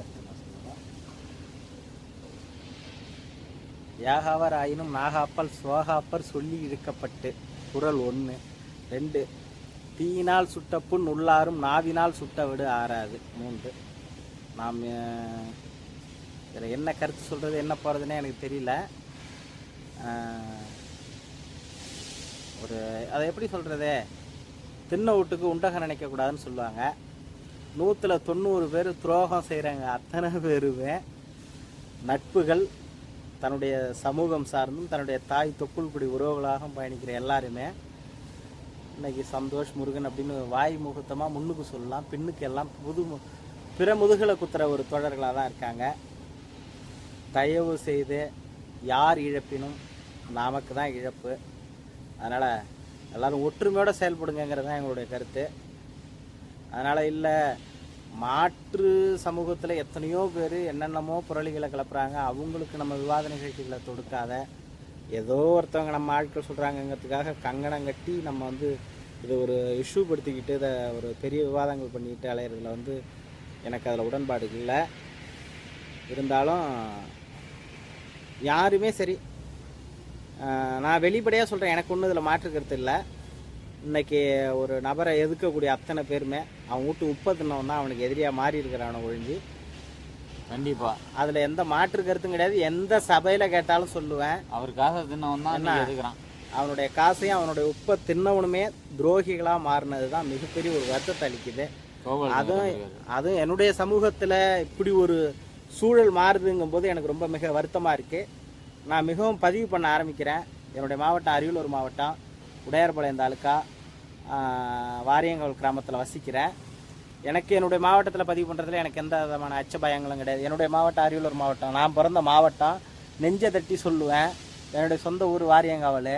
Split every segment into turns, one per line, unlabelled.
கருத்து யாகாவர் ஆயினும் நாகாப்பல் சோகாப்பர் சொல்லி இருக்கப்பட்டு குரல் ஒன்று ரெண்டு தீயினால் சுட்ட புண் உள்ளாரும் நாவினால் சுட்ட விடு ஆறாது. மூன்று நாம் இதில் என்ன கருத்து சொல்கிறது என்ன போகிறதுனே எனக்கு தெரியல. ஒரு அதை எப்படி சொல்கிறது தின்ன வீட்டுக்கு உண்டகம் நினைக்கக்கூடாதுன்னு சொல்லுவாங்க. நூற்றில் தொண்ணூறு பேர் துரோகம் செய்கிறாங்க அத்தனை பேருமே நட்புகள் தன்னுடைய சமூகம் சார்ந்தும் தன்னுடைய தாய் தொப்புள் குடி உறவுகளாக பயணிக்கிற எல்லாருமே இன்னைக்கு சந்தோஷ் முருகன் அப்படின்னு வாய் முகூர்த்தமாக முன்னுக்கு சொல்லலாம். பின்னுக்கு எல்லாம் புது மு- பிற முதுகலை குத்துற ஒரு தொடர்களாக தான் இருக்காங்க. தயவு செய்து யார் இழப்பினும் நமக்கு தான் இழப்பு. அதனால் எல்லோரும் ஒற்றுமையோடு செயல்படுங்கிறது தான் எங்களுடைய கருத்து. அதனால் இல்லை மாற்று சமூகத்தில் எத்தனையோ பேர் என்னென்னமோ புரளிகளை கிளப்புறாங்க. அவங்களுக்கு நம்ம விவாத நிகழ்ச்சிகளை தொடுக்காத. ஏதோ ஒருத்தவங்க நம்ம ஆட்கள் சொல்கிறாங்கங்கிறதுக்காக கங்கணம் கட்டி நம்ம வந்து இது ஒரு இஷ்யூ படுத்திக்கிட்டு இதை ஒரு பெரிய விவாதங்கள் பண்ணிக்கிட்டு அலையிறதுல வந்து எனக்கு அதில் உடன்பாடு இல்லை. இருந்தாலும் யாருமே சரி. நான் வெளிப்படையாக சொல்கிறேன் எனக்கு ஒன்றும் இதில் மாற்று கருத்து இல்லை. இன்னைக்கு ஒரு நபரை எதிர்க்கக்கூடிய அத்தனை பேருமே அவன் வீட்டு உப்பை தின்னவன் தான் அவனுக்கு எதிரியாக மாறி இருக்கிறான ஒழிஞ்சு.
கண்டிப்பா.
அதில் எந்த மாற்று கருத்தும் கிடையாது. எந்த சபையில் கேட்டாலும் சொல்லுவேன்.
அவர் காசை தின்னவன் தான் எதுக்குறான்?
அவனுடைய காசையும் அவனுடைய உப்பை தின்னவனுமே துரோகிகளாக மாறினது தான் மிகப்பெரிய ஒரு வருத்தத்தை அளிக்குது. அதுவும் அதுவும் என்னுடைய சமூகத்தில் இப்படி ஒரு சூழல் மாறுதுங்கும் போது எனக்கு ரொம்ப மிக வருத்தமாக இருக்குது நான் மிகவும் பதிவு பண்ண ஆரம்பிக்கிறேன். என்னுடைய மாவட்டம் அரியலூர் மாவட்டம். உடையார்பாளையம் தாலுக்கா ஆஹ், வாரியங்கல் கிராமத்தில் வசிக்கிறேன். எனக்கு என்னுடைய மாவட்டத்தில் பதிவு பண்ணுறதுல எனக்கு எந்த விதமான அச்ச பயங்களும் கிடையாது. என்னுடைய மாவட்டம் அரியலூர் மாவட்டம். நான் பிறந்த மாவட்டம் நெஞ்சை தட்டி சொல்லுவேன். என்னுடைய சொந்த ஊர் வாரியங்காவல்.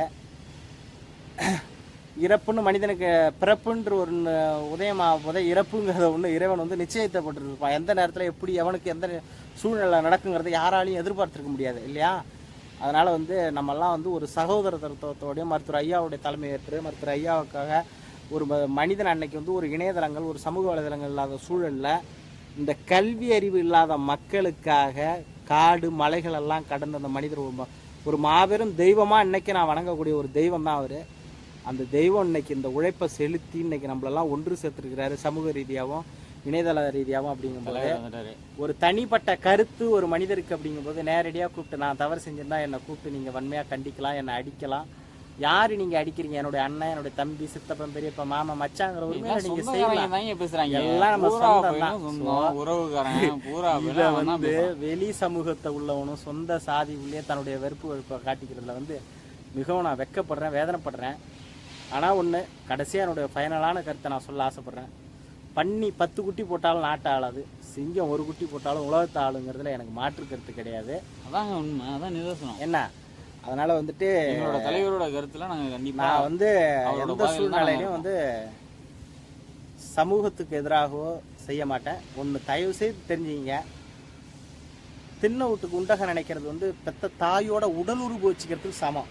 இறப்புன்னு மனிதனுக்கு பிறப்புன்ற ஒரு உதயமா உதய இறப்புங்கிறத ஒன்று இறைவன் வந்து நிச்சயித்தப்பட்டிருப்பான். எந்த நேரத்தில் எப்படி எவனுக்கு எந்த சூழ்நிலை நடக்குங்கிறத யாராலையும் எதிர்பார்த்துருக்க முடியாது இல்லையா? அதனால் வந்து நம்மெல்லாம் வந்து ஒரு சகோதரத்துவத்தோடய மருத்துவர் ஐயாவுடைய தலைமை ஏற்று மருத்துவர் ஐயாவுக்காக ஒரு ம- மனிதன் அன்னைக்கு வந்து ஒரு இணையதளங்கள் ஒரு சமூக வலைதளங்கள் இல்லாத சூழலில் இந்த கல்வி அறிவு இல்லாத மக்களுக்காக காடு மலைகள் எல்லாம் கடந்த அந்த மனிதர் ஒரு ஒரு மாபெரும் தெய்வமாக இன்னைக்கு நான் வணங்கக்கூடிய ஒரு தெய்வம் தான் அவர். அந்த தெய்வம் இன்னைக்கு இந்த உழைப்பை செலுத்தி இன்னைக்கு நம்மளெல்லாம் ஒன்று சேர்த்துருக்கிறாரு சமூக ரீதியாகவும். இணையதள ரீதியாகவும் அப்படிங்கும்போது ஒரு தனிப்பட்ட கருத்து ஒரு மனிதருக்கு அப்படிங்கும்போது நேரடியாக கூப்பிட்டு நான் தவறு செஞ்சிருந்தா என்னை கூப்பிட்டு நீங்கள் வன்மையாக கண்டிக்கலாம் என்னை அடிக்கலாம். யாரு நீங்கள் அடிக்கிறீங்க? என்னுடைய அண்ணன் என்னுடைய தம்பி சித்தப்பன் பெரியப்பா மாமா மச்சாங்கிற உரிமையில நீங்கள் செய்யலாம்.
தாங்க பேசுறாங்க?
எல்லாம் நம்ம சொந்தம். தான் வந்து. வெளி சமூகத்தை உள்ளவனும் சொந்த சாதி உள்ளே தன்னுடைய வெறுப்பு வெறுப்பை காட்டிக்கிறதுல வந்து மிகவும் நான் வெட்கப்படுறேன் வேதனைப்படுறேன். ஆனால் ஒன்று கடைசியாக என்னுடைய ஃபைனலான கருத்தை நான் சொல்ல ஆசைப்பட்றேன். பன்னி பத்து குட்டி போட்டாலும் நாட்டை ஆளாது சிங்கம் ஒரு குட்டி போட்டாலும் உலகத்தை ஆளுங்கிறதுல எனக்கு மாற்று கருத்து கிடையாது.
அதாங்க உண்மை அதான் நிதர்சனம்.
என்ன? அதனால் வந்துட்டு
எங்களோட தலைவரோட கருத்துல நாங்க கண்டிப்பா
நான் வந்து எந்த சூழ்நிலையிலையும் வந்து சமூகத்துக்கு எதிராகவோ செய்ய மாட்டேன். ஒன்று தயவு செய்து தெரிஞ்சுங்க தின்ன வீட்டுக்கு உண்டக நினைக்கிறது வந்து பெத்த தாயோட உடல் உருவு வச்சுக்கிறதுக்கு சமம்.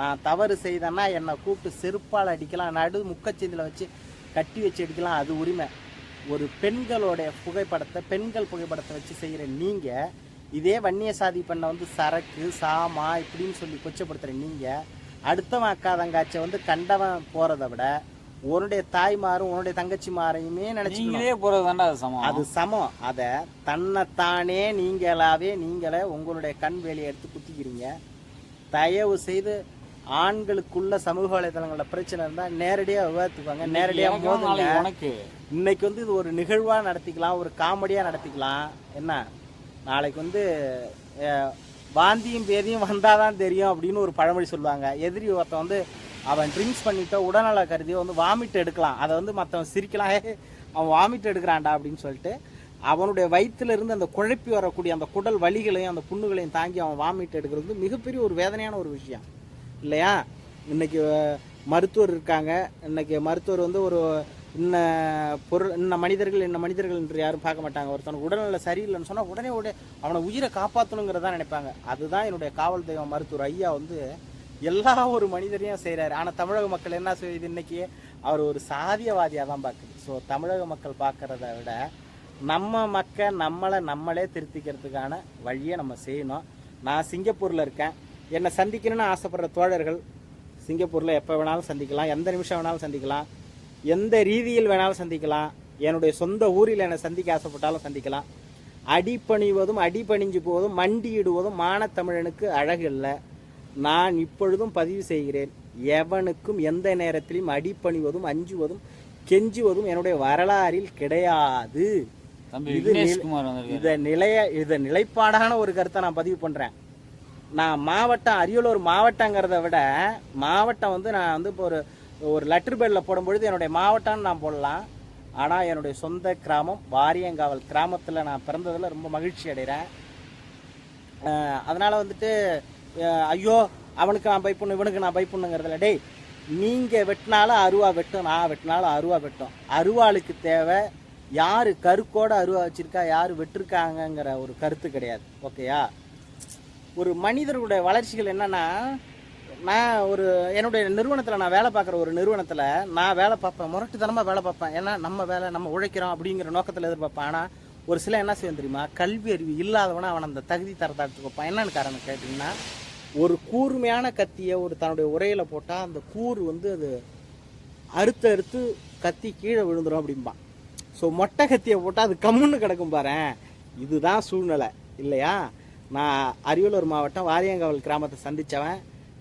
நான் தவறு செய்தேன்னா என்னை கூப்பிட்டு செருப்பால் அடிக்கலாம் நடு முக்கச்சந்தில் வச்சு கட்டி வச்சு அடிக்கலாம் அது உரிமை. ஒரு பெண்களுடைய புகைப்படத்தை பெண்கள் புகைப்படத்தை வச்சு செய்கிற நீங்கள் இதே வன்னிய சாதி பெண்ணை வந்து சரக்கு சாமா இப்படின்னு சொல்லி கொச்சப்படுத்துகிற நீங்கள் அடுத்தவன் அக்கா தங்காச்சை வந்து கண்டவன் போகிறத விட உன்னுடைய தாய்மாரும் உன்னுடைய தங்கச்சிமாரையுமே நினச்சிக்கணும்.
நீங்களே போறதுதான்டா அது சமம்.
அது சமம். அதை தன்னைத்தானே நீங்களாவே நீங்களே உங்களுடைய கண் வேலையை எடுத்து குத்திக்கிறீங்க. தயவு செய்து ஆண்களுக்குள்ள சமூக வலைதளங்களில் பிரச்சனை இருந்தால் நேரடியாக விவாதித்துப்பாங்க. நேரடியாக மோதுங்க
உனக்கு?
இன்னைக்கு வந்து இது ஒரு நிகழ்வாக நடத்திக்கலாம் ஒரு காமெடியாக நடத்திக்கலாம். என்ன? நாளைக்கு வந்து வாந்தியும் பேதியும் வந்தால் தான் தெரியும் அப்படின்னு ஒரு பழமொழி சொல்லுவாங்க. எதிரி ஒருத்தன் வந்து அவன் ட்ரிங்க்ஸ் பண்ணிட்டோ உடல்நல கருதி வந்து வாமிட் எடுக்கலாம். அதை வந்து மற்றவன் சிரிக்கலாம். "ஏய், அவன் வாமிட் எடுக்கிறான்டா அப்படின்னு சொல்லிட்டு அவனுடைய வயித்துல இருந்து அந்த குழப்பி வரக்கூடிய அந்த குடல் வலிகளையும் அந்த புண்ணுகளையும் தாங்கி அவன் வாமிட் எடுக்கிறது மிகப்பெரிய ஒரு வேதனையான ஒரு விஷயம். இல்லையா? இன்னைக்கு மருத்துவர் இருக்காங்க. இன்னைக்கு மருத்துவர் வந்து ஒரு இன்ன பொருள் இன்ன மனிதர்கள் இன்ன மனிதர்கள் என்று யாரும் பார்க்க மாட்டாங்க. ஒருத்தனுக்கு உடல்நிலை சரியில்லைன்னு சொன்னால் உடனே உடனே அவனை உயிரை காப்பாற்றணுங்கிறதா நினைப்பாங்க. அதுதான் என்னுடைய காவல் தெய்வம் மருத்துவர் ஐயா வந்து எல்லா ஒரு மனிதரையும் செய்கிறாரு ஆனால் தமிழக மக்கள் என்ன செய்யுது இன்னைக்கு? அவர் ஒரு சாதியவாதியாக தான் பார்க்குது. ஸோ தமிழக மக்கள் பார்க்கறத விட நம்ம மக்கள் நம்மளை நம்மளே திருத்திக்கிறதுக்கான வழியை நம்ம செய்யணும். நான் சிங்கப்பூரில் இருக்கேன். என்னை சந்திக்கணும்னு ஆசைப்படுற தோழர்கள் சிங்கப்பூரில் எப்போ வேணாலும் சந்திக்கலாம் எந்த நிமிஷம் வேணாலும் சந்திக்கலாம் எந்த ரீதியில் வேணாலும் சந்திக்கலாம் என்னுடைய சொந்த ஊரில் என்னை சந்திக்க ஆசைப்பட்டாலும் சந்திக்கலாம். அடிபணிவதும் அடிபணிஞ்சு போவதும் மண்டியிடுவதும் மானத்தமிழனுக்கு அழகு இல்லை. நான் இப்பொழுதும் பதிவு செய்கிறேன். எவனுக்கும் எந்த நேரத்திலும் அடிபணிவதும் அஞ்சுவதும் கெஞ்சுவதும் என்னுடைய வரலாறில் கிடையாது. இது இத நிலைய இத நிலைப்பாடான ஒரு கருத்தை நான் பதிவு பண்றேன். நான் மாவட்டம் அரியலூர் மாவட்டங்கிறத விட மாவட்டம் வந்து நான் வந்து இப்போ ஒரு ஒரு லெட்டர் பேடில் போடும்பொழுது என்னுடைய மாவட்டம்னு நான் போடலாம். ஆனால் என்னுடைய சொந்த கிராமம் வாரியங்காவல் கிராமத்தில் நான் பிறந்ததில் ரொம்ப மகிழ்ச்சி அடைகிறேன் அதனால் வந்துட்டு ஐயோ அவனுக்கு நான் பைப்புண்ணு இவனுக்கு நான் பைப்புண்ணுங்கிறதுல டேய் நீங்கள் வெட்டினாலும் அருவா வெட்டும் நான் வெட்டினாலும் அருவா வெட்டும். அருவாளுக்கு தேவை யார் கருக்கோட அருவா வச்சுருக்கா யார் வெட்டிருக்காங்கங்கிற ஒரு கருத்து கிடையாது ஓகேயா ஒரு மனிதருடைய வளர்ச்சிகள் என்னன்னா நான் ஒரு என்னுடைய நிறுவனத்தில் நான் வேலை பார்க்குற ஒரு நிறுவனத்தில் நான் வேலை பார்ப்பேன் முரட்டுத்தனமாக வேலை பார்ப்பேன். ஏன்னா நம்ம வேலை நம்ம உழைக்கிறோம் அப்படிங்கிற நோக்கத்தில் எதிர்பார்ப்பேன். ஆனால் ஒரு சில என்ன செய்யும் தெரியுமா? கல்வி அறிவு இல்லாதவனை அவன் அந்த தகுதி தரத்தை எடுத்து வைப்பான். என்னன்னு காரணம் கேட்டிங்கன்னா ஒரு கூர்மையான கத்தியை ஒரு தன்னுடைய உரையில் போட்டால் அந்த கூர் வந்து அது அறுத்து அறுத்து கத்தி கீழே விழுந்துடும் அப்படிம்பான் ஸோ மொட்டை கத்தியை போட்டால் அது கம்முன்னு கிடக்கும் பாரேன். இதுதான் சூழ்நிலை இல்லையா? நான் அரியலூர் மாவட்டம் வாரியங்காவல் கிராமத்தை சந்தித்தவன்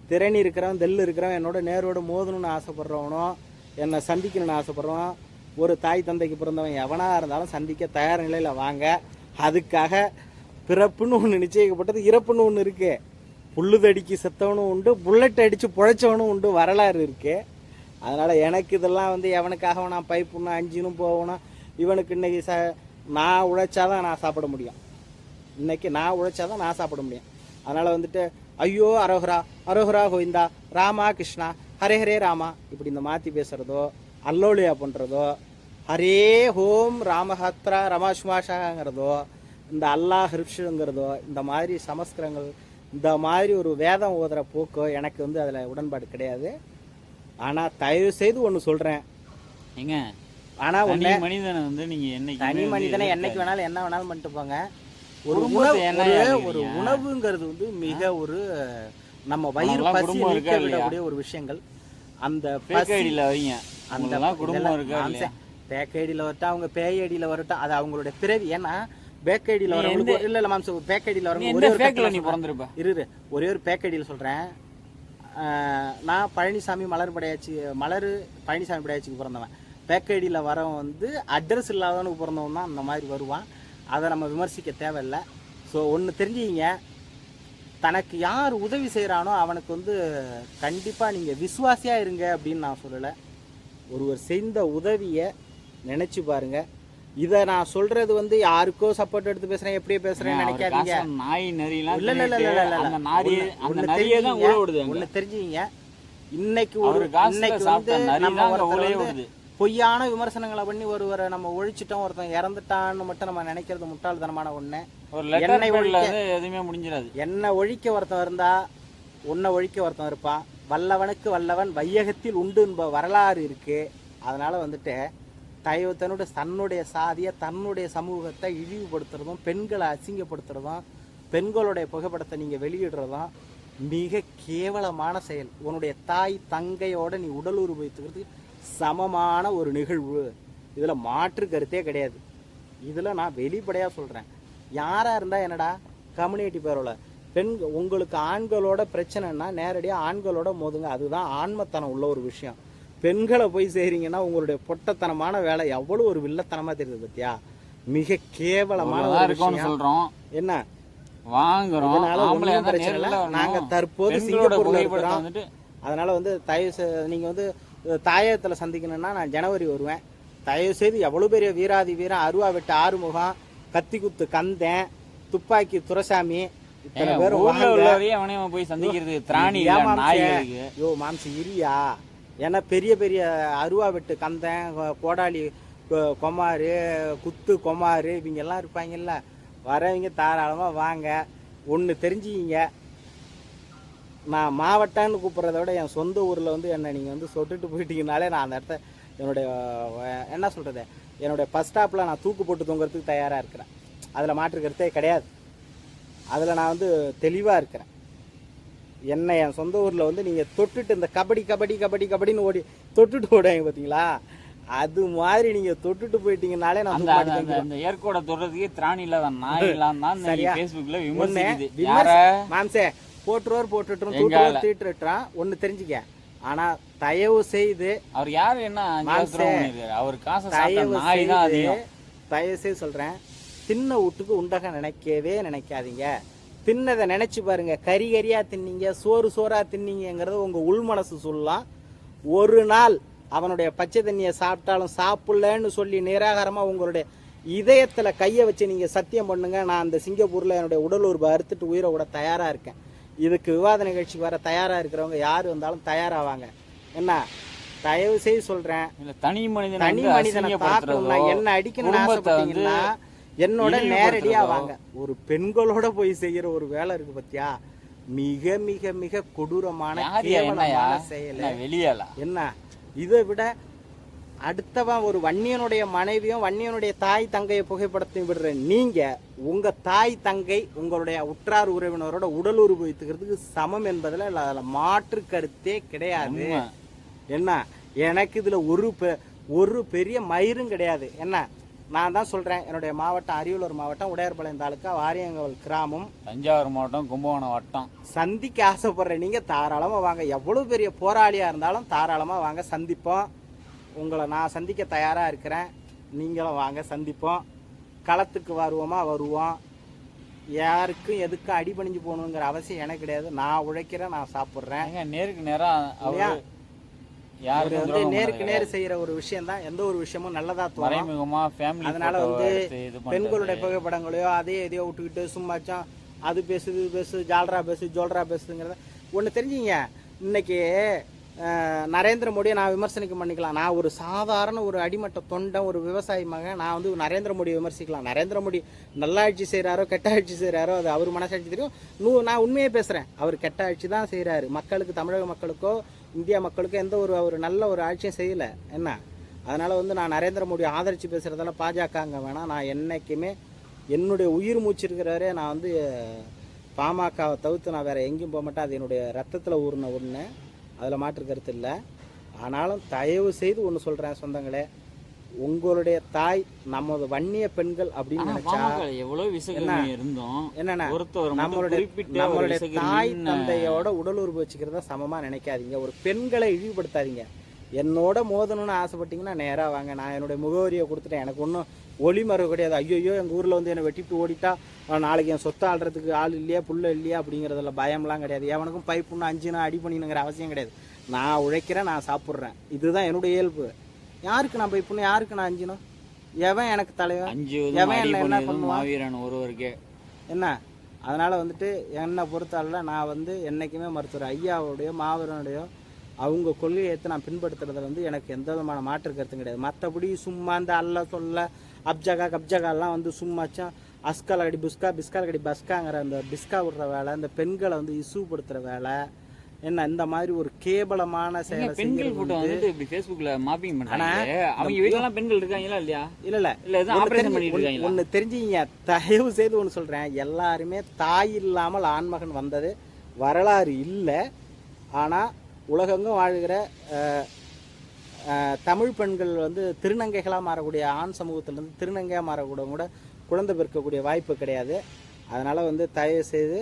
திறனி இருக்கிறவன் தெல் இருக்கிறவன் என்னோட நேரோடு மோதணும்னு ஆசைப்பட்றவனும் என்னை சந்திக்கணும்னு ஆசைப்படுறவன் ஒரு தாய் தந்தைக்கு பிறந்தவன் எவனாக இருந்தாலும் சந்திக்க தயார் நிலையில் வாங்க. அதுக்காக பிறப்புன்னு ஒன்று நிச்சயிக்கப்பட்டது இறப்புன்னு ஒன்று இருக்குது புல்லுதடிக்கு செத்தவனும் உண்டு புல்லட் அடித்து புழைச்சவனும் உண்டு வரலாறு இருக்குது அதனால் எனக்கு இதெல்லாம் வந்து எவனுக்காக நான் பைப்புன்னு அஞ்சுன்னு போகணும். இவனுக்கு இன்னைக்கு ச நான் உழைச்சாதான் நான் சாப்பிட முடியும். இன்னைக்கு நான் உழைச்சாதான் நான் சாப்பிட முடியும். அதனால் வந்துட்டு ஐயோ அரோஹரா அரோஹரா கோவிந்தா ராமா கிருஷ்ணா ஹரே ஹரே ராமா. இப்படி இந்த மாற்றி பேசுகிறதோ அல்லோலியா பண்ணுறதோ ஹரே ஹோம் ராமஹத்ரா ரமாஷ்மாஷாங்கிறதோ இந்த அல்லாஹ் ஹிருஷுங்கிறதோ இந்த மாதிரி சமஸ்கிரங்கள் இந்த மாதிரி ஒரு வேதம் ஓதுற போக்கோ எனக்கு வந்து அதில் உடன்பாடு கிடையாது. ஆனால் தயவு செய்து ஒன்று சொல்கிறேன்
ஏங்க
ஆனால்
தனி
ஒன்று
மனிதனை வந்து நீங்க என்னைக்கு
தனி மனிதனை என்னைக்கு வேணாலும் என்ன வேணாலும் பண்ணிட்டு போங்க. ஒரு உணவு ஒரு- உணவுங்கிறது வந்து மிக ஒரு நம்ம வயிறு பசி? விடக்கூடிய ஒரு விஷயங்கள். அந்த
ஐடியில் வரீங்க.
அந்த
குடும்பம் இருக்கா இல்லையா?
பேக் ஐடியில் வரட்டும் அவங்க பேய் ஐடியில் வரட்டும் அது அவங்களுடைய பிறவி. ஏன்னா பேக் ஐடியில் வரவங்களுக்கு இல்ல இல்ல மாம்சம் பேக் ஐடியில் வரவங்க ஒரே ஒரு கட்டளை
நீ
சொல்றேன்.
பிறந்திருப்ப?
இரு இரு. ஒரே ஒரு பேக் ஐடியில் சொல்கிறேன் நான் பழனிசாமி மலர் படையாச்சி மலர் பழனிசாமி படையாச்சிக்கு பிறந்தவன். பேக் ஐடியில் வரவன் வந்து அட்ரஸ் இல்லாதவனுக்கு பிறந்தவன் தான் அந்த மாதிரி வருவான். அதை நம்ம விமர்சிக்க தேவையில்லை. ஸோ ஒன்று தெரிஞ்சுக்கிங்க. தனக்கு யார் உதவி செய்கிறானோ அவனுக்கு வந்து கண்டிப்பாக நீங்கள் விசுவாசியாக இருங்க அப்படின்னு நான் சொல்லலை. ஒருவர் செய்த உதவியை நினச்சி பாருங்க. இதை நான் சொல்றது வந்து யாருக்கோ சப்போர்ட் எடுத்து பேசுறேன் எப்படியே பேசுறேன்னு
அவர்
நினைக்காதீங்க.
காசை நாய் நரியெல்லாம்
இல்ல இல்ல இல்ல
அந்த அந்த நரியே தான் விடுது.
ஒண்ணு தெரிஞ்சுங்க இன்னைக்கு ஒரு இன்னைக்கு வந்து நம்ம பொய்யான விமர்சனங்களை பண்ணி ஒருவரை நம்ம ஒழிச்சிட்டோம் ஒருத்தன் இறந்துட்டான்னு மட்டும் நம்ம நினைக்கிறது முட்டாள்தனமான ஒண்ணு.
ஒரு
ஒழிக்க-
வந்து எதுவுமே முடிஞ்சிடாது.
என்ன ஒழிக்க ஒருத்தன் இருந்தா உன்னை ஒழிக்க ஒருத்தன் இருப்பான் வல்லவனுக்கு வல்லவன் வையகத்தில் உண்டு என்ப வரலாறு இருக்கு. அதனால வந்துட்டு தயவு தன்னுடைய தன்னுடைய சாதியை தன்னுடைய சமூகத்தை இழிவுபடுத்துறதும் பெண்களை அசிங்கப்படுத்துறதும் பெண்களுடைய புகைப்படத்தை நீங்க வெளியிடுறதும் மிக கேவலமான செயல். உன்னுடைய தாய் தங்கையோட நீ உடல் உருவத்துக்கிறதுக்கு சமமான ஒரு நிகழ்வு. இதுல மாற்று கருத்தே கிடையாது. இதில் நான் வெளிப்படையாக சொல்கிறேன் யாராக இருந்தால் என்னடா? கம்யூனிட்டி பேரோட பெண் உங்களுக்கு ஆண்களோட பிரச்சனைனா நேரடியாக ஆண்களோட மோதுங்க. அதுதான் ஆண்மத்தனம் உள்ள ஒரு விஷயம். பெண்களை போய் செய்கிறீங்கன்னா உங்களுடைய பொட்டத்தனமான வேலை எவ்வளோ ஒரு வில்லத்தனமாக தெரியுது பத்தியா? மிக கேவலமான
இருக்கும்னு சொல்றோம்.
என்ன?
வாங்குறோம்.
இதனால
ஆம்பளை
ஒண்ணும் பிரச்சனை இல்லை. நாங்க தற்போது சிங்கப்பூர்ல இருக்கிறோம். அதனால வந்து தயவு நீங்க வந்து தாயகத்துல சந்திக்கணும்னா நான் ஜனவரி வருவேன். தயவு செய்து எவ்வளவு பெரிய வீராதி வீரன் அருவா வெட்ட ஆறுமுகம் கத்தி குத்து கந்தன் துப்பாக்கி துரசாமி இத்தனை
அவனையும் போய் சந்திக்கிறது திராணி இல்ல
மாம்சே?
நாய்களுக்கு.
யோ மாம்சி இரியா. ஏன்னா பெரிய பெரிய அருவா வெட்டு கந்தன் கொ- கோடாலி கொ- கொமாரு குத்து கொமாரு இவங்க எல்லாம் இருப்பாங்கல்ல. வரவங்க தாராளமாக வாங்க. ஒன்று தெரிஞ்சுக்கிங்க. நான் மாவட்டம்னு கூப்பிட்றத விட என் சொந்த ஊரில் வந்து என்னை நீங்கள் வந்து சொட்டுட்டு போயிட்டீங்கனாலே நான் அந்த இடத்த என்னுடைய என்ன சொல்கிறது என்னுடைய பஸ் ஸ்டாப்பில் நான் தூக்கு போட்டு தொங்குறதுக்கு தயாராக இருக்கிறேன். அதில் மாற்று கருத்தே கிடையாது. அதில் நான் வந்து தெளிவாக இருக்கிறேன். என்ன என் சொந்த ஊரில் வந்து நீங்கள் தொட்டுட்டு இந்த கபடி கபடி கபடி கபடின்னு ஓடி தொட்டுட்டு ஓடுவாங்க பார்த்தீங்களா அது மாதிரி நீங்கள் தொட்டுட்டு போயிட்டீங்கனாலே நான்
அந்த ஏற்கோட தொடுறதுக்கே திராணி இல்லாத நாய் எல்லாம் தான்
சரியா?
பேஸ்புக்ல
ஒண்ணு
விமர்சிக்குது. யார?
விமர்ச- மாம்சே போட்டுருவார் போட்டுட்டுரும்
எங்கால?
தூட்டுருவார் தீட்டுறான் ஒன்று தெரிஞ்சுக்க. ஆனா தயவு செய்து
அவர் யாரு என்ன அவர் காசை
தயவு செய்து தயவு செய்து சொல்றேன். தின்ன வீட்டுக்கு உண்டக நினைக்கவே நினைக்காதீங்க. தின்னதை நினைச்சு பாருங்க. கறி கறியா தின்னீங்க சோறு சோறா தின்னீங்கிறது உங்க உள் மனசு சொல்லலாம். ஒரு நாள் அவனுடைய பச்சை தண்ணியை சாப்பிட்டாலும் சாப்பிடலன்னு சொல்லி நிராகாரமா உங்களுடைய இதயத்துல கையை வச்சு நீங்க சத்தியம் பண்ணுங்க. நான் அந்த சிங்கப்பூர்ல என்னுடைய உடல் உறுப்பை அறுத்துட்டு உயிரை விட தயாரா இருக்கேன். இதுக்கு விவாத நிகழ்ச்சிக்கு வர தயாரா இருக்கிறவங்க யார் வந்தாலும் தயாராவாங்க. என்ன? தயவு செய்து சொல்றேன்.
இல்ல தனி மனிதன்
தனி மனிதனை பார்க்கணும்னா என்ன அடிக்கணும்னு ஆசைப்பட்டீங்கன்னா என்னோட
இழிவுபடுத்துறதோ.
நேரடியா வாங்க. ஒரு பெண்களோட போய் செய்யற ஒரு வேலை இருக்கு பத்தியா? மிக மிக மிக கொடூரமான கேவலமான செயல்.
வெளியாளா
என்ன? இதை விட அடுத்தவன் ஒரு வன்னியனுடைய மனைவியும் வன்னியனுடைய தாய் தங்கையை புகைப்படத்தையும் விடுற நீங்க உங்க தாய் தங்கை உங்களுடைய உற்றார் உறவினரோட உடல் உறுப்பு வைத்துக்கிறதுக்கு சமம் என்பதுல அதுல மாற்று கருத்தே கிடையாது. என்ன? எனக்கு இதுல ஒரு பெ- ஒரு பெரிய மயிரும் கிடையாது. என்ன? நான் தான் சொல்றேன் என்னுடைய மாவட்டம் அரியலூர் மாவட்டம் உடையார்பாளையம் தாலுக்கா வாரியங்கவல் கிராமம்.
தஞ்சாவூர் மாவட்டம் கும்பகோணம் வட்டம்.
சந்திக்க ஆசைப்படுற நீங்க தாராளமா வாங்க. எவ்வளவு பெரிய போராளியா இருந்தாலும் தாராளமா வாங்க. சந்திப்போம். உங்களை நான் சந்திக்க தயாரா இருக்கிறேன். நீங்களும் வாங்க சந்திப்போம். களத்துக்கு வருவோமா? வருவோம். யாருக்கும் எதுக்கும் அடிபணிஞ்சு போகணுங்கிற அவசியம் எனக்கு கிடையாது. நான் உழைக்கிறேன் நான் சாப்பிட்றேன்.
நேருக்கு நேரா
இல்லையா?
அவரு
அவர்
யாருக்கும்
வந்து நேருக்கு நேர் செய்யற ஒரு விஷயம் தான் எந்த ஒரு விஷயமும் நல்லதா. தோணும். அதனால வந்து பெண்களுடைய புகைப்படங்களையோ அதே எதையோ விட்டுக்கிட்டு சும்மாச்சும் அது பேசுது பேசு ஜால்ரா பேசு ஜோல்ரா பேசுங்கிறத ஒன்று தெரிஞ்சுங்க. இன்னைக்கு நரேந்திர மோடியை நான் விமர்சனிக்க பண்ணிக்கலாம். நான் ஒரு சாதாரண ஒரு அடிமட்ட தொண்டன் ஒரு விவசாயி மகன். நான் வந்து நரேந்திர மோடியை விமர்சிக்கலாம். நரேந்திர மோடி நல்ல ஆட்சி செய்கிறாரோ கெட்ட ஆட்சி செய்கிறாரோ அது அவர் மனசாட்சி தெரியும். நூ நான் உண்மையே பேசுகிறேன் அவர் கெட்ட ஆட்சி தான் செய்கிறாரு மக்களுக்கு தமிழக மக்களுக்கோ இந்தியா மக்களுக்கோ எந்த ஒரு அவர் நல்ல ஒரு ஆட்சியும் செய்யலை. என்ன? அதனால் வந்து நான் நரேந்திர மோடி ஆதரித்து பேசுகிறதால பாஜகங்க வேணாம். நான் என்னைக்குமே என்னுடைய உயிர் மூச்சு இருக்கிறவரே நான் வந்து பாமகவை தவிர்த்து நான் வேறு எங்கேயும் போக மாட்டேன் அது என்னுடைய ரத்தத்தில் ஊறின ஒன்று அதில் மாற்று கருத்து இல்லை. ஆனாலும் தயவு செய்து ஒன்று சொல்கிறேன் சொந்தங்களே. உங்களுடைய தாய் நமது வன்னிய பெண்கள் அப்படின்னு நினைச்சா
எவ்வளவு இருந்தோம்.
என்னென்ன? நம்மளுடைய தாய் தந்தையோட உடல் உறுப்பு வச்சுக்கிறத சமமா நினைக்காதீங்க. ஒரு பெண்களை இழிவுபடுத்தாதீங்க. என்னோட மோதணும்னு ஆசைப்பட்டீங்கன்னா நேரா வாங்க. நான் என்னுடைய முகவரியை கொடுத்துட்டேன். எனக்கு ஒன்றும் ஒளிமறைவு கிடையாது. ஐயோ எங்கள் ஊரில் வந்து என்னை வெட்டிட்டு ஓடிட்டா நாளைக்கு என் சொத்தை ஆள்றதுக்கு ஆள் இல்லையா புள்ள இல்லையா அப்படிங்கிறதுல பயம்லாம் கிடையாது. எவனுக்கும் பைப்புன்னு அஞ்சுனா அடி பண்ணினுங்கிற அவசியம் கிடையாது. நான் உழைக்கிறேன் நான் சாப்பிட்றேன். இதுதான் என்னுடைய இயல்பு. யாருக்கு நான் பைப்புன்னு யாருக்கு நான் அஞ்சினும் எவன் எனக்கு தலைவன்? எவன் என்ன பண்ணுவான்?
ஒருவருக்கே.
என்ன? அதனால் வந்துட்டு என்னை பொறுத்தளவில் நான் வந்து என்றைக்குமே மருத்துவர். ஐயாவுடைய மாவீரனுடைய அவங்க கொள்கையை எடுத்து நான் பின்பற்றுறதுல வந்து எனக்கு எந்த விதமான மாற்று கருத்தும் கிடையாது. மற்றபடி சும்மா இந்த அல்ல சொல்ல அப்ஜகா கப்ஜகாலாம் வந்து அடி புஸ்கா பிஸ்கால் அடி பஸ்காங்கிற அந்த பிஸ்கா விடுற வேலை இந்த பெண்களை வந்து இசுப்படுத்துகிற வேலை என்ன இந்த மாதிரி ஒரு கேவலமான செயலை
பெண்கள் போட்டோ
வந்து
இப்படி Facebookல மாப்பிங் பண்றாங்க
ஆனா,
அவங்க வீட்டுல பெண்கள் இருக்காங்களா இல்லையா?
இல்ல இல்ல.
இல்ல எதுவும் ஆபரேஷன் பண்ணிட்டு இருக்காங்களா?
ஒன்னு தெரிஞ்சுங்க. தயவு செய்து ஒன்று சொல்றேன். எல்லாருமே தாய் இல்லாமல் ஆண்மகன் வந்தது வரலாறு இல்லை. ஆனா உலகெங்கும் வாழ்கிற தமிழ் பெண்கள் வந்து திருநங்கைகளாக மாறக்கூடிய ஆண் சமூகத்திலேருந்து திருநங்கையாக மாறக்கூடிய கூட குழந்தை பிறக்கக்கூடிய வாய்ப்பு கிடையாது. அதனால வந்து தயவு செய்து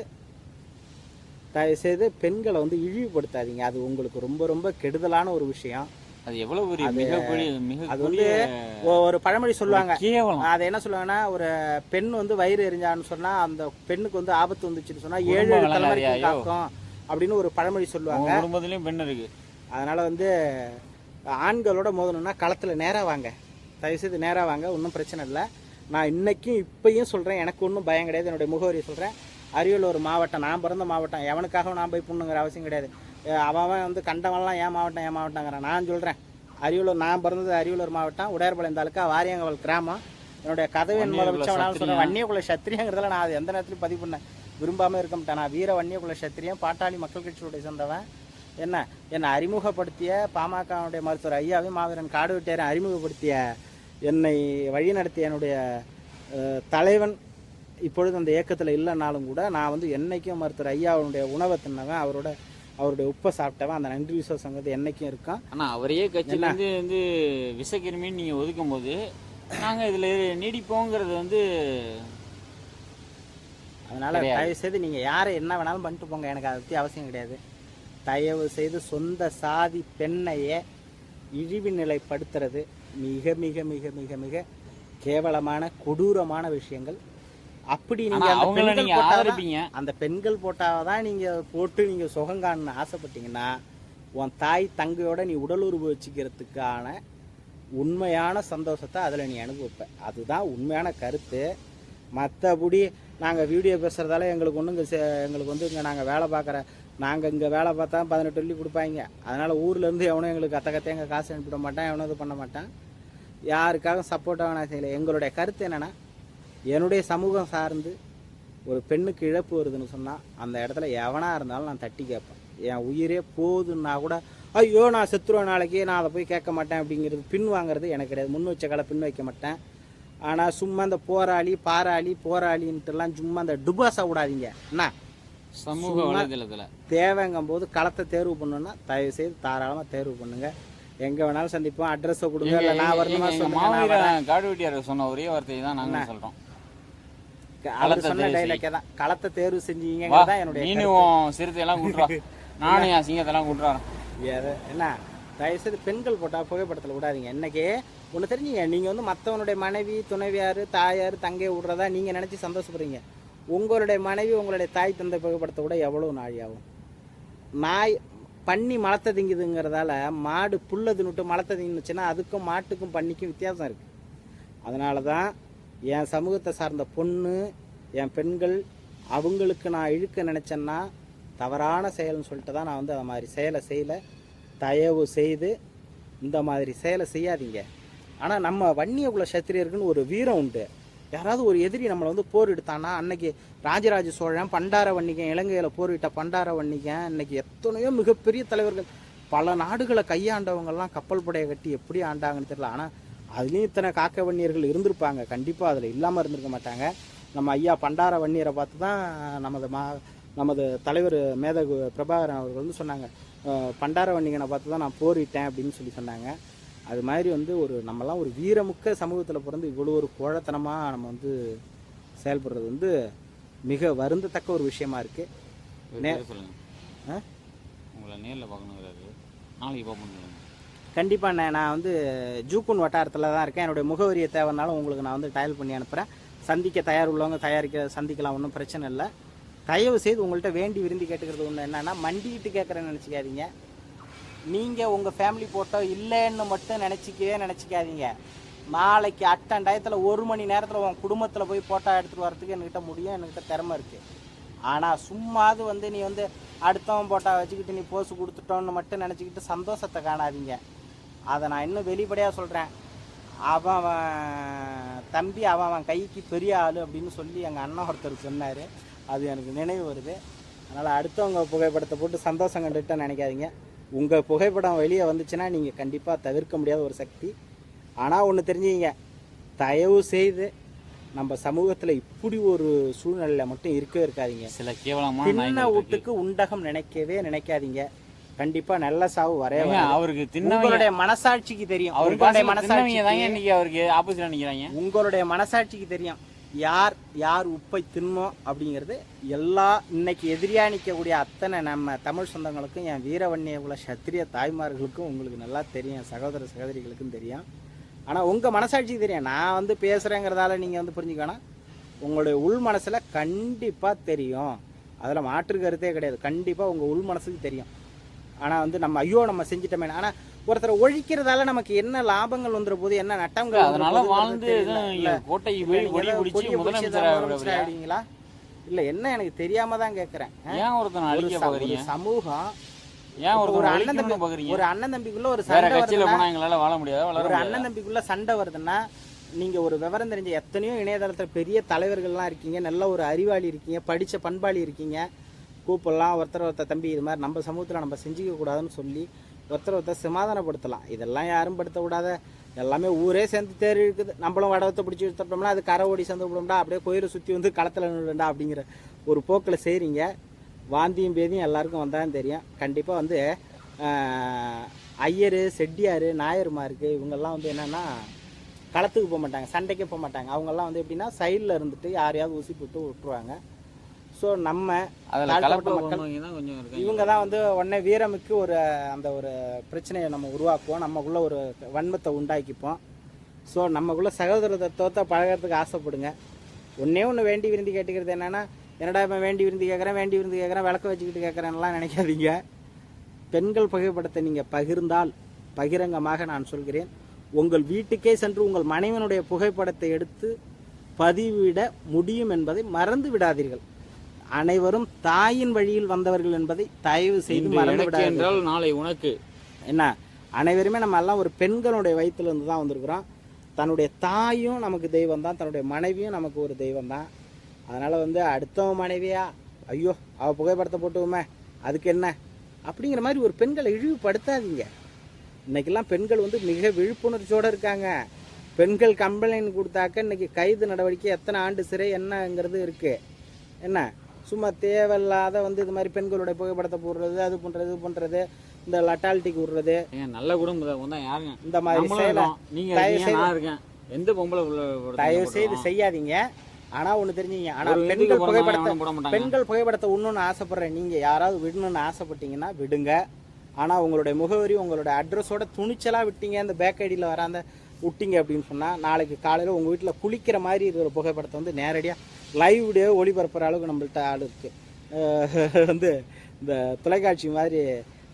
தயவு செய்து பெண்களை வந்து இழிவுபடுத்தாதீங்க. அது உங்களுக்கு ரொம்ப ரொம்ப கெடுதலான ஒரு விஷயம்.
அது எவ்வளவு பெரிய மிகப்பெரிய மிக
அது வந்து ஒரு பழமொழி சொல்லுவாங்க. அதை என்ன சொல்லுவாங்கன்னா ஒரு பெண் வந்து வயிறு எரிஞ்சான்னு சொன்னா அந்த பெண்ணுக்கு வந்து ஆபத்து வந்துச்சுன்னு சொன்னா ஏழு ஏழு
வளராதையோ?
காக்கும் அப்படின்னு ஒரு பழமொழி சொல்லுவாங்க.
குடும்பத்திலயும் பெண் இருக்கு.
அதனால வந்து ஆண்களோட மோதணும்னா களத்துல நேரா வாங்க. தயவுசெய்து நேரா வாங்க ஒன்றும் பிரச்சனை இல்லை. நான் இன்னைக்கும் இப்பயும் சொல்றேன் எனக்கு ஒன்றும் பயம் கிடையாது. என்னுடைய முகவரியை சொல்றேன். அரியலூர் மாவட்டம் நான் பிறந்த மாவட்டம். எவனுக்காகவும் நான் போய் புண்ணுங்கிற அவசியம் கிடையாது. அவன் வந்து கண்டவன்லாம் ஏன் மாவட்டம் ஏன் மாவட்டங்கிறான். நான் சொல்றேன் அரியலூர் நான் பிறந்தது அரியலூர் மாவட்டம். உடையார்பாளையம் தாலுக்கா வாரியங்கவல் கிராமம். என்னுடைய கதவு என்பதை
வன்னியகுல
வச்சு நான்
சத்திரியன்.
சொல்றேன் வன்னியகுல சத்திரியங்கிறதுல நான் அது எந்த நேரத்திலும் பதிவு பண்ண விரும்பாம இருக்க மாட்டேன். நான் வீர வன்னியகுல சத்திரியன் பாட்டாளி மக்கள் கட்சியுடைய சேர்ந்தவன். என்ன என்னை அறிமுகப்படுத்திய பாமகவுடைய மருத்துவர் ஐயாவையும் மாவீரன் காடு வெட்டியாரையும் அறிமுகப்படுத்திய என்னை வழிநடத்திய என்னுடைய தலைவன் இப்பொழுது அந்த இயக்கத்தில் இல்லைனாலும் கூட நான் வந்து என்னைக்கும் மருத்துவர் ஐயாவுடைய உணவை தின்னவன் அவரோட அவருடைய உப்பை சாப்பிட்டவன் அந்த நன்றி விசுவாசங்கிறது என்னைக்கும் இருக்கான்
ஆனா அவரையே கட்சியில இருந்து வந்து விஷக்கிருமின்னு நீங்க ஒதுக்கும் போது நாங்க இதுல நீடிப்போங்கிறது வந்து
அதனால தயவு செய்து நீங்கள் யாரை என்ன வேணாலும் பண்ணிட்டு போங்க எனக்கு அதை பற்றி அவசியம் கிடையாது. தயவு செய்து சொந்த சாதி பெண்ணையே இழிவு நிலைப்படுத்துறது மிக மிக மிக மிக மிக கேவலமான கொடூரமான விஷயங்கள். அப்படி நீங்க அந்த
அவங்கள
பெண்கள்
நீங்க
போட்டாதான்
ஆதரிப்பீங்க.
அந்த பெண்கள் போட்டாவை தான் நீங்க போட்டு நீங்க சுகம் காணணும்னு ஆசைப்பட்டீங்கன்னா உன் தாய் தங்கையோட நீ உடல் உறவு வச்சுக்கிறதுக்கான உண்மையான சந்தோஷத்தை அதில் நீ அனுபவிப்ப. அதுதான் உண்மையான கருத்து. மற்றபடி நாங்கள் வீடியோ பேசுகிறதால எங்களுக்கு ஒன்றும் இங்கே எங்களுக்கு வந்து இங்கே நாங்கள் வேலை பார்க்குற நாங்கள் இங்கே வேலை பார்த்தா பதினெட்டு வெள்ளி கொடுப்பாங்க. அதனால் ஊர்லேருந்து எவனும் எங்களுக்கு கத்த கத்தையும் எங்கள் காசு அனுப்பிட மாட்டான் எவனும் இது பண்ண மாட்டான். யாருக்காக சப்போர்ட்டாக நான் செய்யலை. எங்களுடைய கருத்து என்னென்னா என்னுடைய சமூகம் சார்ந்து ஒரு பெண்ணுக்கு இழப்பு வருதுன்னு சொன்னால் அந்த இடத்துல எவனாக இருந்தாலும் நான் தட்டி கேட்பேன். என் உயிரே போதுன்னா கூட ஐயோ நான் செத்துருவேன் நாளைக்கு நான் அதை போய் கேட்க மாட்டேன் அப்படிங்கிறது பின் வாங்குறது எனக்கு கிடையாது. முன் வச்ச கடை பின் வைக்க மாட்டேன். ஆனால் சும்மா இந்த போராளி பாராளி போராளின்ட்டுலாம் சும்மா இந்த டுபாசா விடாதீங்க. என்ன
சமூக வலைதளத்துல.
தேவைங்கும் போது களத்தை தேர்வு பண்ணணும்னா தயவு செய்து தாராளமாக தேர்வு பண்ணுங்க. எங்கே வேணாலும் சந்திப்போம். அட்ரஸை கொடுங்க. இல்லை நான் வரணுமா
மாவீரன் காடு வெட்டியார் சொன்ன ஒரே வார்த்தையை தான் நாங்க சொல்றோம்.
அவர் சொன்ன டைலாக்கே தான் களத்தை தேர்வு
வா
செஞ்சீங்கிறது தான் என்னுடைய
நீனு உன் சிறுத்தை எல்லாம் கூட்டுறா நானும் என் சிங்கத்தெல்லாம் கூட்டுறான்
எது என்ன தயவுசெய்து பெண்கள் போட்டால் புகைப்படத்தில் விடாதீங்க. என்னக்கே? ஒன்று தெரிஞ்சுங்க நீங்கள் வந்து மற்றவனுடைய மனைவி துணைவியார் தாயார் தங்கையை விடுறதா நீங்கள் நினச்சி சந்தோஷப்படுறீங்க. உங்களுடைய மனைவி உங்களுடைய தாய் தந்தை புகைப்படத்தை விட எவ்வளோ நாழியாகும்? நாய் பன்னி மலத்தை திங்குதுங்கிறதால மாடு புல்லை தின்னுட்டு மலத்தை தின்னுச்சுன்னா அதுக்கும் மாட்டுக்கும் பன்னிக்கும் வித்தியாசம் இருக்குது அதனால தான் என் சமூகத்தை சார்ந்த பொண்ணு என் பெண்கள் அவங்களுக்கு நான் இழுக்க நினச்சேன்னா தவறான செயல்னு சொல்லிட்டு தான் நான் வந்து அந்த மாதிரி செயலை செய்யலை. தயவு செய்து இந்த மாதிரி செயலை செய்யாதீங்க. ஆனால் நம்ம வன்னிய குல சத்திரியருக்குன்னு ஒரு வீரம் உண்டு. யாராவது ஒரு எதிரி நம்மளை வந்து போர் எடுத்தானா அன்னைக்கு ராஜராஜ சோழன் பண்டார வன்னிகன் இலங்கையில் போரிட்ட பண்டார வன்னிகன் இன்னைக்கு எத்தனையோ மிகப்பெரிய தலைவர்கள். பல நாடுகளை கையாண்டவங்கெல்லாம் கப்பல் படையை கட்டி எப்படி ஆண்டாங்கன்னு தெரியல. ஆனால் அதுலேயும் இத்தனை காக்க வன்னியர்கள் இருந்திருப்பாங்க. கண்டிப்பாக அதில் இல்லாமல் இருந்திருக்க மாட்டாங்க. நம்ம ஐயா பண்டார வன்னியரை பார்த்து தான் நமது மா நமது தலைவர் மேதகு பிரபாகரன் அவர்கள் வந்து சொன்னாங்க. பண்டார வன்னிகனை பார்த்து தான் நான் போரிட்டேன் அப்படின்னு சொல்லி சொன்னாங்க. அது மாதிரி வந்து ஒரு நம்மலாம் ஒரு வீரமுக்க சமூகத்தில் பிறந்து இவ்வளோ ஒரு கோழத்தனமாக நம்ம வந்து செயல்படுறது வந்து மிக வருந்தத்தக்க ஒரு விஷயமா இருக்குது
ஒரு பேர் சொல்லுங்க.
ஆ?
உங்களை நேர்ல பார்க்கணுங்கிறாரு. நாளைக்கு பார்ப்போம்
கண்டிப்பாக நான் நான் வந்து ஜூக்குன் வட்டாரத்தில் தான் இருக்கேன். என்னுடைய முகவரியை தேவைனாலும் உங்களுக்கு நான் வந்து டயல் பண்ணி அனுப்புகிறேன் சந்திக்க தயார் உள்ளவங்க தயாரிக்க சந்திக்கலாம் ஒன்றும் பிரச்சனை இல்லை. தயவு செய்து உங்கள்கிட்ட வேண்டி விரும்பி கேட்டுக்கிறது ஒன்று என்னென்னா மண்டிக்கிட்டு கேட்குறேன்னு நினச்சிக்காதீங்க. நீங்கள் உங்கள் ஃபேமிலி ஃபோட்டோ இல்லைன்னு மட்டும் நினச்சிக்கவே நினச்சிக்காதீங்க. நாளைக்கு அட்டன் டயத்தில் ஒரு மணி நேரத்தில் உன் குடும்பத்தில் போய் ஃபோட்டோ எடுத்துகிட்டு வரதுக்கு என்கிட்ட முடியும் என்கிட்ட திறமை இருக்குது ஆனால் சும்மாது வந்து நீ வந்து அடுத்தவன் போட்டோ வச்சுக்கிட்டு நீ போஸ் கொடுத்துட்டோன்னு மட்டும் நினச்சிக்கிட்டு சந்தோஷத்தை காணாதீங்க. அதை நான் இன்னும் வெளிப்படையாக சொல்கிறேன் அவன் அவன் தம்பி அவன் அவன் கைக்கு பெரிய ஆள் அப்படின்னு சொல்லி எங்கள் அண்ணன் ஒருத்தர் சொன்னார். அது எனக்கு நினைவு வருது. அதனால் அடுத்தவங்க புகைப்படத்தை போட்டு சந்தோஷம் கண்டுட்டு நினைக்காதீங்க. உங்கள் புகைப்படம் வெளியே வந்துச்சுன்னா நீங்கள் கண்டிப்பாக தவிர்க்க முடியாத ஒரு சக்தி. ஆனால் ஒன்று தெரிஞ்சுங்க தயவு செய்து நம்ம சமூகத்தில் இப்படி ஒரு சூழ்நிலையில் மட்டும் இருக்கவே இருக்காதீங்க.
சில கேவலமான இருக்கு.
வீட்டுக்கு உண்டகம் நினைக்கவே நினைக்காதீங்க. கண்டிப்பா நல்ல சாவு வராது.
அவருக்கு
உங்களுடைய மனசாட்சிக்கு தெரியும்.
அவருக்கு தின்னவங்க தாங்க இன்னைக்கு அவருக்கு ஆப்போசிட்டா நிக்கிறாங்க.
உங்களுடைய மனசாட்சிக்கு தெரியும். யார் யார் உப்பை தின்னோம் அப்படிங்கிறது எல்லா இன்னைக்கு எதிரியாக நிற்கக்கூடிய அத்தனை நம்ம தமிழ் சொந்தங்களுக்கும் என் வீரவன்னிய உள்ள சத்திரிய தாய்மார்களுக்கும் உங்களுக்கு நல்லா தெரியும் சகோதர சகோதரிகளுக்கும் தெரியும். ஆனால் உங்கள் மனசாட்சிக்கு தெரியும். நான் வந்து பேசுகிறேங்கிறதால நீங்கள் வந்து புரிஞ்சுக்கணும் உங்களுடைய உள் மனசில் கண்டிப்பாக தெரியும். அதில் மாற்று கருத்தே கிடையாது. கண்டிப்பாக உங்கள் உள் மனசுக்கு தெரியும். ஆனால் வந்து நம்ம ஐயோ நம்ம செஞ்சிட்டோமே ஆனால் ஒருத்தரை ஒழிக்கிறதால நமக்கு என்ன லாபங்கள் வந்துற போது என்ன நட்டங்கள்
அதனால வாழ்ந்து
தெரியல. இல்ல.
எதுவும் கோட்டை
இல்ல,
போய் கொடி பிடிச்சி முதலமைச்சர்
ஆயிடுவீங்களா இல்ல என்ன எனக்கு தெரியாம தான் கேக்குறேன்.
ஏன் ஒருத்தனை
ஒரு
அழிக்க
ஒரு சமூகம்
ஏன்
ஒரு அண்ணன் தம்பி
பாக்குறீங்க?
ஒரு அண்ணன் தம்பிக்குள்ள ஒரு சண்டை
கட்சியில
வருதுன்னா
போனா எங்களால வாழ முடியாது
ஒரு அண்ணன் தம்பிக்குள்ள சண்டை வருதுன்னா நீங்க ஒரு விவரம் தெரிஞ்ச எத்தனையோ இணையதளத்துல பெரிய தலைவர்கள்லாம் இருக்கீங்க நல்ல ஒரு அறிவாளி இருக்கீங்க படிச்ச பண்பாளி இருக்கீங்க. கூப்பிடலாம் ஒருத்தர் ஒருத்தர் தம்பி இது மாதிரி நம்ம சமூகத்தில் நம்ம செஞ்சுக்க கூடாதுன்னு சொல்லி ஒருத்தர் ஒருத்தர் சமாதானப்படுத்தலாம். இதெல்லாம் யாரும் படுத்தக்கூடாத எல்லாமே ஊரே சேர்ந்து தேர் இருக்குது. நம்மளும் வடவத்தை பிடிச்சி எடுத்துட்டோம்னா அது கரை ஓடி சேர்ந்து விடும்டா. அப்படியே கோயிலை சுற்றி வந்து களத்தில் நின்றுடா அப்படிங்கிற ஒரு போக்கில் செய்கிறீங்க வாந்தியும் பேதியும் எல்லாருக்கும் வந்தாலும் தெரியும். கண்டிப்பாக வந்து ஐயர் செட்டியார் நாயர்மாருக்கு இவங்கெல்லாம் வந்து என்னென்னா களத்துக்கு போக மாட்டாங்க சண்டைக்கே போக மாட்டாங்க. அவங்கெல்லாம் வந்து எப்படின்னா சைடில் இருந்துட்டு யாரையாவது ஊசி போட்டு விட்டுருவாங்க. ஸோ நம்ம
அதில்
மக்கள் இவங்க தான் வந்து உடனே வீரமுக்கு ஒரு அந்த ஒரு பிரச்சனையை நம்ம உருவாக்குவோம். நமக்குள்ள ஒரு வன்மத்தை உண்டாக்கிப்போம். ஸோ நமக்குள்ள சகோதர தத்துவத்தை பழகிறதுக்கு ஆசைப்படுங்க. ஒன்றே ஒன்று வேண்டி விரும்பி கேட்டுக்கிறது என்னன்னா என்னடா இப்போ வேண்டி விரும்பி கேட்குறேன் வேண்டி விரும்பி கேட்குறேன் விளக்க வச்சுக்கிட்டு கேட்குறேன்லாம் நினைக்காதீங்க. பெண்கள் புகைப்படத்தை நீங்கள் பகிர்ந்தால் பகிரங்கமாக நான் சொல்கிறேன். உங்கள் வீட்டுக்கே சென்று உங்கள் மனைவனுடைய புகைப்படத்தை எடுத்து பதிவிட முடியும் என்பதை மறந்து விடாதீர்கள். அனைவரும் தாயின் வழியில் வந்தவர்கள் என்பதை தயவு செய்து
என்றால் நாளை உனக்கு.
என்ன? அனைவருமே நம்ம எல்லாம் ஒரு பெண்களுடைய வயிற்றுல இருந்து தான் வந்திருக்கிறோம். தன்னுடைய தாயும் நமக்கு தெய்வம் தான். தன்னுடைய மனைவியும் நமக்கு ஒரு தெய்வம் தான். அதனால் வந்து அடுத்தவன் மனைவியா? ஐயோ அவள் புகைப்படத்தை போட்டுவோமே அதுக்கு என்ன? அப்படிங்கிற மாதிரி ஒரு பெண்களை இழிவுபடுத்தாதீங்க. இன்னைக்கெல்லாம் பெண்கள் வந்து மிக விழிப்புணர்ச்சியோடு இருக்காங்க. பெண்கள் கம்ப்ளைண்ட் கொடுத்தாக்க இன்னைக்கு கைது நடவடிக்கை எத்தனை ஆண்டு சிறை என்னங்கிறது இருக்குது என்ன? சும்மா தேவையில்லாத வந்து இது மாதிரி பெண்களுடைய புகைப்படத்தை போடுறது அது பண்ணுறது இது பண்ணுறது இந்த லட்டாலிட்டிக்கு விடுறது.
நல்ல குடும்பம் தான் யாருங்க?
இந்த மாதிரி
நம்மளும்
செயலை
இருக்கோம். நீங்க
தயவு
இருக்கீங்க
செய்து-
நான் இருக்கேன். எந்த பொம்பளை
தயவு? செய்து செய்யாதீங்க. ஆனா ஒண்ணு தெரிஞ்சுங்க ஆனா பெண்கள் புகைப்படத்தை பெண்கள் புகைப்படத்தை விடணும்னு ஆசைப்படுறேன். நீங்க யாராவது விடணும்னு ஆசைப்பட்டீங்கன்னா விடுங்க. ஆனா உங்களுடைய முகவரி உங்களுடைய அட்ரஸோட துணிச்சலா விட்டீங்க அந்த பேக் ஐடியில் வர அந்த விட்டீங்க அப்படின்னு சொன்னா நாளைக்கு காலையில உங்க வீட்டுல குளிக்கிற மாதிரி இருக்கிற புகைப்படத்தை வந்து நேரடியா லைவ் வீடியோ ஒளிபரப்புகிற அளவுக்கு நம்மள்ட்ட ஆள் இருக்குது வந்து இந்த தொலைக்காட்சி மாதிரி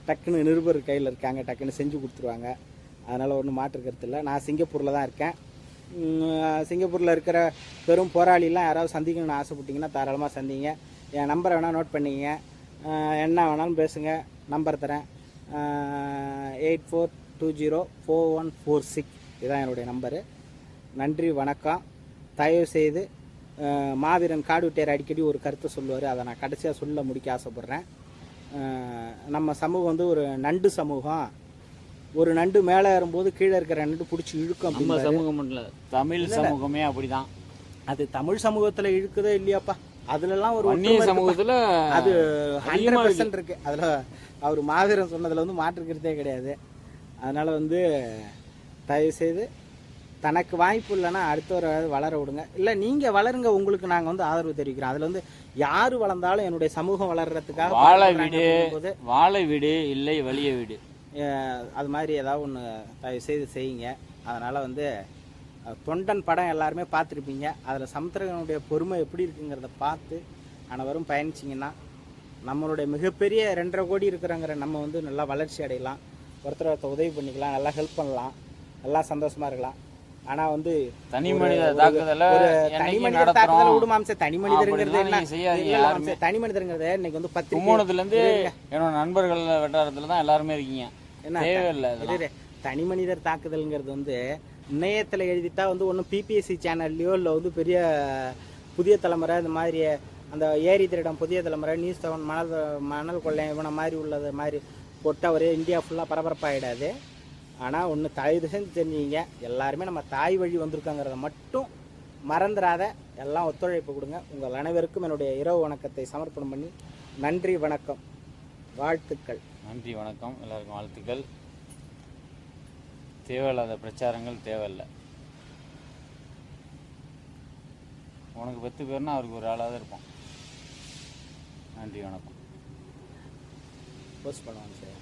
டக்குன்னு நிருபர் கையில் இருக்காங்க டக்குன்னு செஞ்சு கொடுத்துருவாங்க. அதனால் ஒன்றும் மாற்று இல்லை. நான் சிங்கப்பூரில் தான் இருக்கேன். சிங்கப்பூரில் இருக்கிற பெரும் போராளிலாம் யாராவது சந்திக்கணும்னு ஆசைப்பட்டீங்கன்னா தாராளமாக சந்திங்க. என் நம்பரை வேணால் நோட் பண்ணிங்க என்ன வேணாலும் பேசுங்க. நம்பர் தரேன். Eight four two zero four one four six இதுதான் என்னுடைய நம்பரு நன்றி வணக்கம். தயவு செய்து மாவீரன் காடுவிட்டியார் அடிக்கடி ஒரு கருத்தை சொல்லுவார். அதை நான் கடைசியாக சொல்ல முடிக்க ஆசைப்பட்றேன். நம்ம சமூகம் வந்து ஒரு நண்டு சமூகம். ஒரு நண்டு மேலே ஏறும்போது கீழே இருக்கிற நண்டு பிடிச்சி இழுக்கும்
நம்ம சமூகம் இல்ல. தமிழ் சமூகமே அப்படிதான்.
அது தமிழ் சமூகத்துல இழுக்குதோ இல்லையாப்பா? அதுலலாம் ஒரு.
சமூகத்துல
அது ஹண்ட்ரட்
இருக்கு.
பர்சன்ட் இருக்கு. அதுல அவர் மாவீரன் சொன்னதுல வந்து மாற்றுக்கிறதே கிடையாது. அதனால வந்து தயவு செய்து தனக்கு வாய்ப்பு இல்லைன்னா அடுத்தவரை வளர விடுங்க. இல்லை நீங்க வளருங்க உங்களுக்கு நாங்க வந்து ஆதரவு தெரிவிக்கிறோம். அதுல வந்து யாரு வளர்ந்தாலும் என்னுடைய சமூகம் வளர்றதுக்காக
வாழ வீடு வாழ வீடு இல்லை வலிய வீடு.
அது மாதிரி ஏதாவது ஒன்று தயவு செய்து செய்யுங்க. அதனால வந்து தொண்டன் படம் எல்லாருமே பார்த்துருப்பீங்க. அதில் சமுத்திரகனுடைய பொறுமை எப்படி இருக்குங்கிறத பார்த்து அனைவரும் பயணிச்சிங்கன்னா நம்மளுடைய மிகப்பெரிய ரெண்டரை கோடி இருக்கிறங்கிற நம்ம வந்து நல்லா வளர்ச்சி அடையலாம். ஒருத்தர் ஒருத்தர் உதவி பண்ணிக்கலாம் நல்லா ஹெல்ப் பண்ணலாம். எல்லாம் சந்தோஷமா இருக்கலாம். ஆனால் வந்து
தனி மனித தாக்குதல
தனி மனிதர் தாக்குதல்
நடத்துறோம்
விடுமாம்ச தனி மனிதருங்கிறது என்ன? தனி மனிதருங்கிறது இன்னைக்கு வந்து பத்திரிக்கை.
கும்போணத்துல இருந்து என்னோட நண்பர்கள் வட்டாரத்துல தான் எல்லாருமே இருக்கீங்க.
என்ன?
தேவையில்லை.
தனி மனிதர் தாக்குதல்ங்கிறது வந்து இணையத்தில் எழுதிட்டா வந்து ஒன்றும் பிபிஎஸ்சி சேனல்லையோ இல்லை வந்து பெரிய புதிய தலைமுறை இந்த மாதிரி அந்த ஏரி திருடம் புதிய தலைமுறை நியூஸ் செவன் மணல் மணல் கொள்ளை இவனை மாதிரி உள்ளது மாதிரி போட்டால் ஒரே இந்தியா ஃபுல்லாக பரபரப்பாகிடாது ஆனால் ஒன்று தயவு செஞ்சு தெரிஞ்சுங்க எல்லாருமே நம்ம தாய் வழி வந்திருக்கோங்கிறத மட்டும் மறந்துடாத எல்லாம் ஒத்துழைப்பு கொடுங்க. உங்கள் அனைவருக்கும் என்னுடைய இரவு வணக்கத்தை சமர்ப்பணம் பண்ணி நன்றி வணக்கம். வாழ்த்துக்கள்.
நன்றி வணக்கம். எல்லாருக்கும் வாழ்த்துக்கள். தேவையில்லாத பிரச்சாரங்கள் தேவையில்லை. உனக்கு பத்து பேர்னா அவருக்கு ஒரு ஆளாக தான் இருப்பான். நன்றி வணக்கம்.
போஸ்ட் பண்ணுவாங்க சார்.